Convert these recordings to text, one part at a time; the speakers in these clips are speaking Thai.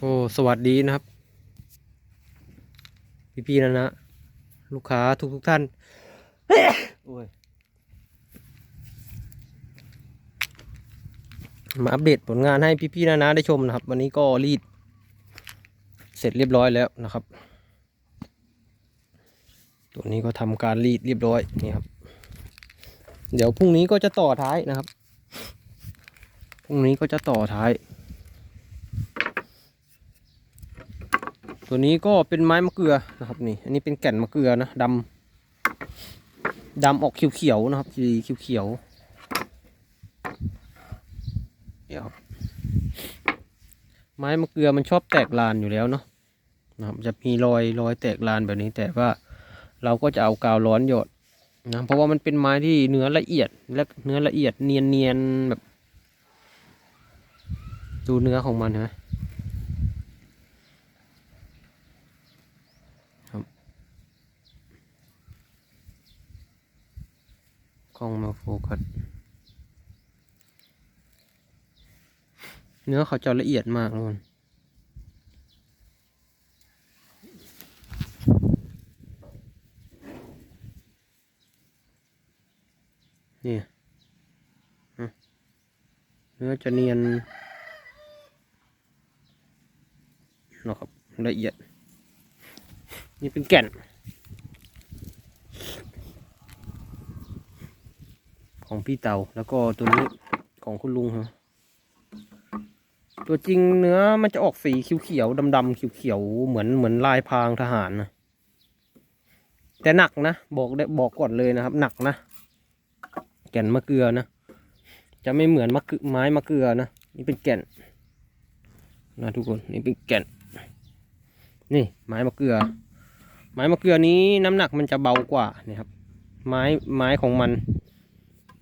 โอ้สวัสดีนะครับ พี่ๆนะนะ ลูกค้าทุกทุกๆท่านโอ้ยมาอัปเดตผลงานให้พี่ๆนะนะได้ชมนะครับ วันนี้ก็รีด เสร็จเรียบร้อยแล้วนะครับ ตัวนี้ก็ทำการรีดเรียบร้อยนี่ครับ เดี๋ยวพรุ่งนี้ก็จะต่อท้ายนะครับพรุ่งนี้ก็จะต่อท้าย ตัวนี้ก็เป็นไม้มะเกลือนะครับนี่ อันนี้เป็นแก่นมะเกลือนะดำดำออกเขียวๆนะครับสีเขียวๆเดี๋ยวไม้มะเกลือมันชอบแตกลานอยู่แล้วเนาะนะครับจะมีรอยรอยแตกลานแบบนี้ แต่ว่าเราก็จะเอากาวร้อนหยดนะเพราะว่ามันเป็นไม้ที่เนื้อละเอียดและเนื้อละเอียดเนียนๆแบบ ดูเนื้อของมันเห็นไหม กล้องมาโฟกัสเนื้อเขาจะละเอียดมากเลยนี่เนื้อจะเนียนนะครับละเอียด นี่เป็นแก่น ของพี่เตาแล้วก็ตัวนี้ของคุณลุงฮะตัวจริงเนื้อมันจะออกสีเขียวๆดำๆเขียวๆเหมือนเหมือนลายพรางทหารนะแต่หนักนะบอกได้บอกก่อนเลยนะครับ หนักนะแก่นมะเกลือนะ จะไม่เหมือนมะกไม้มะเกลือนะนี่เป็นแก่นนะทุกคนนี่เป็นแก่น นี่ไม้มะเกลือ ไม้มะเกลือนี้น้ำหนักมันจะเบากว่านี่ครับ ไม้ไม้ของมัน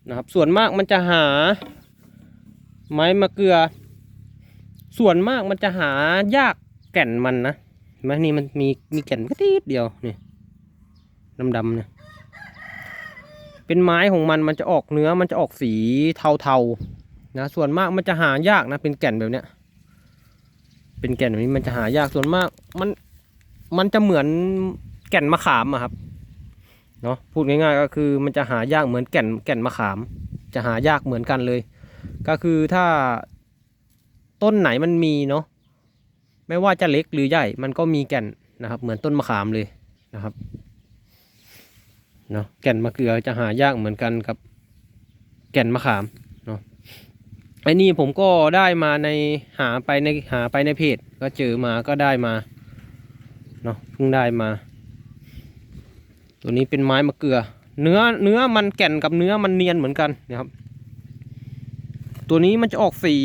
นะครับ ส่วนมากมันจะหา ไม้มะเกลือ ส่วนมากมันจะหายากแก่นมันนะเห็นไหมนี่มันมีมีแก่นกระติดเดียวนี่ดำๆเนี่ยเป็นไม้ของมันมันจะออกเนื้อมันจะออกสีเทาๆนะส่วนมากมันจะหายากนะเป็นแก่นแบบเนี้ยเป็นแก่นแบบนี้มันจะหายากส่วนมากมันมันจะเหมือนแก่นมะขามอะครับ เนาะพูดง่ายๆก็คือมันจะหายากเหมือนแก่นแก่นมะขาม จะหายากเหมือนกันเลย ก็คือถ้าต้นไหนมันมีเนาะไม่ว่าจะเล็กหรือใหญ่ มันก็มีแก่นนะครับ เหมือนต้นมะขามเลยนะครับเนาะแก่นมะเกลือจะหายากเหมือนกันกับแก่นมะขามเนาะไอ้นี่ผมก็ได้มาในหาไปในหาไปในเพจก็เจอมาก็ได้มาเนาะเพิ่งได้มา ตัวนี้เป็นไม้มะเกลือ เนื้อเนื้อมันแก่นกับเนื้อมันเนียนเหมือนกันนะครับ ตัวนี้มันจะออกสี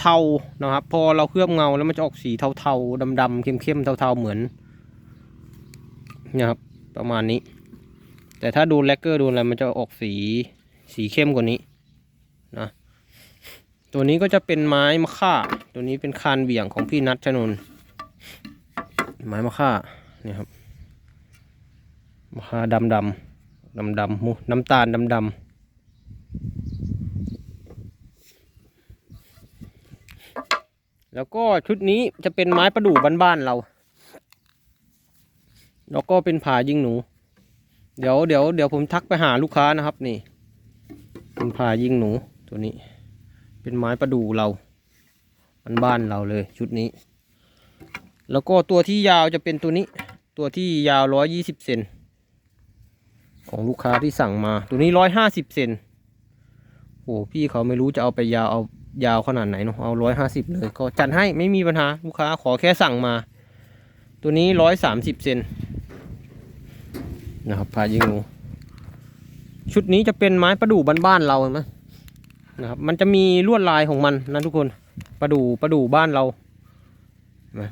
เทาๆนะครับ พอเราเคลือบเงาแล้วมันจะออกสีเทาๆดำๆเข้มๆเทาๆเหมือนนะครับประมาณนี้ แต่ถ้าดนแลกเกอร์ดนอะไรมันจะออกสีสีเข้มกว่านี้นะตัวนี้ก็จะเป็นไม้มะค่า ตัวนี้เป็นคานเบี่ยงของพี่นัทชนนไม้มะค่าเนี่ยครับ หาดำดำดำดำมูน้ำตาลดำดำแล้วก็ชุดนี้จะเป็นไม้ประดู่บ้านๆเรา แล้วก็เป็นผายิงหนู เดี๋ยวเดี๋ยวเดี๋ยวผมทักไปหาลูกค้านะครับนี่ เป็นผายิงหนูตัวนี้ เป็นไม้ประดู่เราบ้านๆเราเลยชุดนี้แล้วก็ตัวที่ยาวจะเป็นตัวนี้ ตัวที่ยาวร้อยยี่สิบเซน ของลูกค้าที่สั่งมา ตัวนี้ร้อยห้าสิบเซนโอ้พี่เขาไม่รู้จะเอาไปยาวเอายาวขนาดไหนเนาะเอาร้อยห้าสิบเลยก็จัดให้ไม่มีปัญหาลูกค้าขอแค่สั่งมา ตัวนี้ร้อยสามสิบเซนนะครับพายิงงูชุดนี้จะเป็นไม้ประดู่บ้านๆเราเห็นไหมนะครับมันจะมีลวดลายของมันนะทุกคนประดู่ประดู่บ้านเราเห็นไหม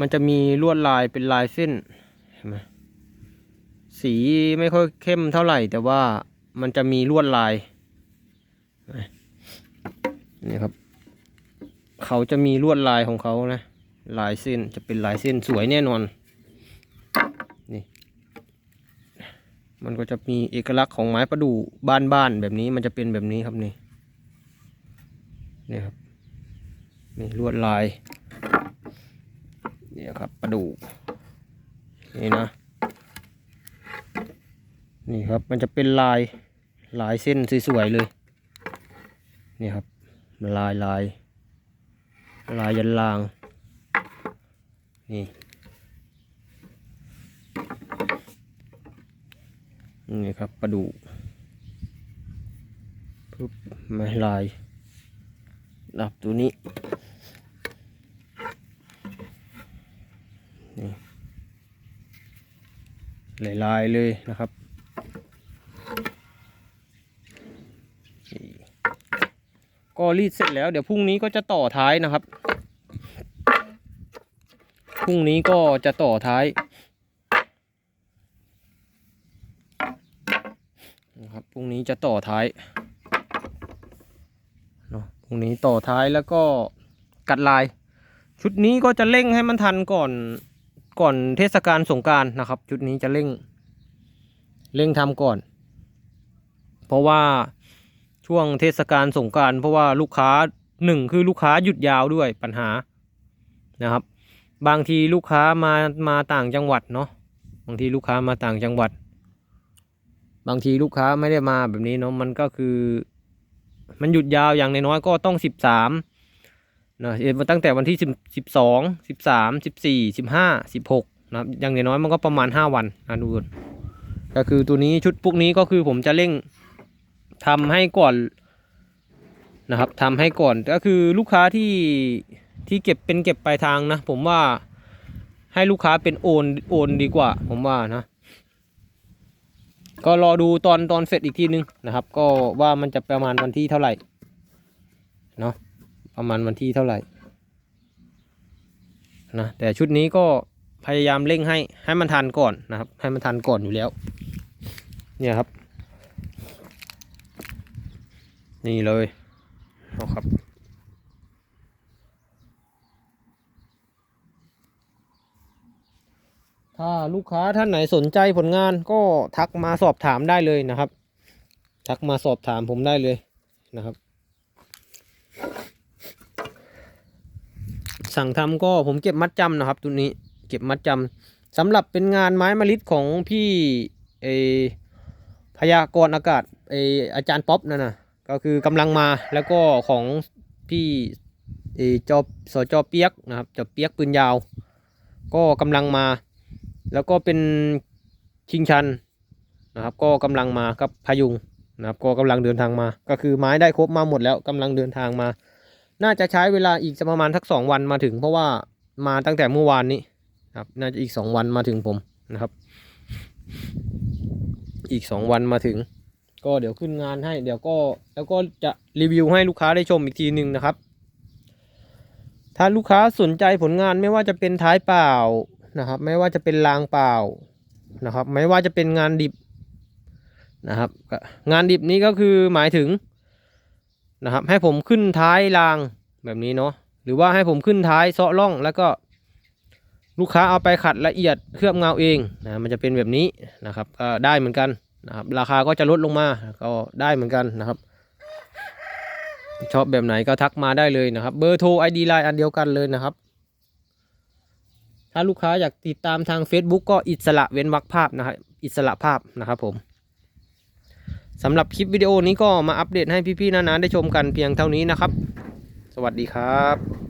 มันจะมีลวดลายเป็นลายเส้นเห็นไหม สีไม่ค่อยเข้มเท่าไหร่ แต่ว่ามันจะมีลวดลาย นี่ครับ เขาจะมีลวดลายของเขานะ ลายเส้นจะเป็นลายเส้นสวยแน่นอน นี่ มันก็จะมีเอกลักษณ์ของไม้ประดู่บ้านๆแบบนี้มันจะเป็นแบบนี้ครับนี่ นี่ครับนี่ลวดลาย เนี่ยครับปลาดูกนี่นะ นี่ครับมันจะเป็นลายลายเส้นสวยๆเลย นี่ครับลายลายลายยันลาง นี่นี่ครับปลาดูปุ๊บมาลายดับตัวนี้นี่ลายๆเลยนะครับ ก็รีดเสร็จแล้วเดี๋ยวพรุ่งนี้ก็จะต่อท้ายนะครับ พรุ่งนี้ก็จะต่อท้ายนะครับพรุ่งนี้จะต่อท้ายเนาะพรุ่งนี้ต่อท้ายแล้วก็กัดลาย ชุดนี้ก็จะเร่งให้มันทันก่อนก่อนเทศกาลสงการนะครับ ชุดนี้จะเร่งเร่งทำก่อน เพราะว่า ช่วงเทศกาลสงการเพราะว่าลูกค้าหนึ่งคือลูกค้าหยุดยาวด้วยปัญหานะครับ บางทีลูกค้ามามาต่างจังหวัดเนาะบางทีลูกค้ามาต่างจังหวัด บางทีลูกค้าไม่ได้มาแบบนี้เนาะมันก็คือ มันหยุดยาวอย่างน้อยก็ต้องสิบสามนะเออตั้งแต่วันที่สิบสิบสองสิบสามสิบสี่สิบห้าสิบหกนะครับอย่างน้อยๆมันก็ประมาณห้าวันนะดูกันก็คือตัวนี้ชุดพวกนี้ก็คือผมจะเร่ง ทำให้ก่อนนะครับทำให้ก่อนก็คือลูกค้าที่ที่เก็บเป็นเก็บปลายทางนะ ผมว่าให้ลูกค้าเป็นโอนโอนดีกว่า ผมว่านะ ก็รอดูตอนตอนเสร็จอีกทีนึงนะครับ ก็ว่ามันจะประมาณวันที่เท่าไหร่เนาะประมาณวันที่เท่าไหร่นะแต่ชุดนี้ก็พยายามเร่งให้ให้มันทันก่อนนะครับ ให้มันทันก่อนอยู่แล้ว เนี่ยครับ นี่เลยเอาครับ ถ้าลูกค้าท่านไหนสนใจผลงานก็ทักมาสอบถามได้เลยนะครับ ทักมาสอบถามผมได้เลยนะครับ สั่งทำก็ผมเก็บมัดจำนะครับตัวนี้เก็บมัดจำสำหรับเป็นงานไม้มะลิดของพี่เอพยากรณ์อากาศเอออาจารย์ป๊อปนั่นนะ ก็คือกำลังมาแล้วก็ของพี่เออจอสจเปียกนะครับจอเปียกปืนยาว ก็กำลังมา แล้วก็เป็นชิงชันนะครับ ก็กำลังมากับพายุงนะครับ ก็กำลังเดินทางมา ก็คือไม้ได้ครบมาหมดแล้วกำลังเดินทางมา น่าจะใช้เวลาอีกประมาณสักสองวันมาถึง เพราะว่ามาตั้งแต่เมื่อวานนี้ครับน่าจะอีกสองวันมาถึงผมนะครับ อีกสองวันมาถึง ก็เดี๋ยวขึ้นงานให้ เดี๋ยวก็แล้วก็จะรีวิวให้ลูกค้าได้ชมอีกทีหนึ่งนะครับ ถ้าลูกค้าสนใจผลงานไม่ว่าจะเป็นท้ายเปล่านะครับ ไม่ว่าจะเป็นรางเปล่านะครับ ไม่ว่าจะเป็นงานดิบนะครับ งานดิบนี้ก็คือหมายถึงนะครับ ให้ผมขึ้นท้ายรางแบบนี้เนาะหรือว่าให้ผมขึ้นท้ายเซาะร่องแล้วก็ลูกค้าเอาไปขัดละเอียดเคลือบเงาเองนะมันจะเป็นแบบนี้นะครับก็ได้เหมือนกัน นะครับราคาก็จะลดลงมาก็ได้เหมือนกันนะครับ ชอบแบบไหนก็ทักมาได้เลยนะครับ เบอร์โทร ID ไลน์อันเดียวกันเลยนะครับ ถ้าลูกค้าอยากติดตามทาง Facebook ก็อิสระเว้นวรรคภาพนะครับอิสระภาพนะครับผมสำหรับคลิปวิดีโอนี้ก็มาอัปเดตให้พี่ๆนานาได้ชมกันเพียงเท่านี้นะครับ สวัสดีครับ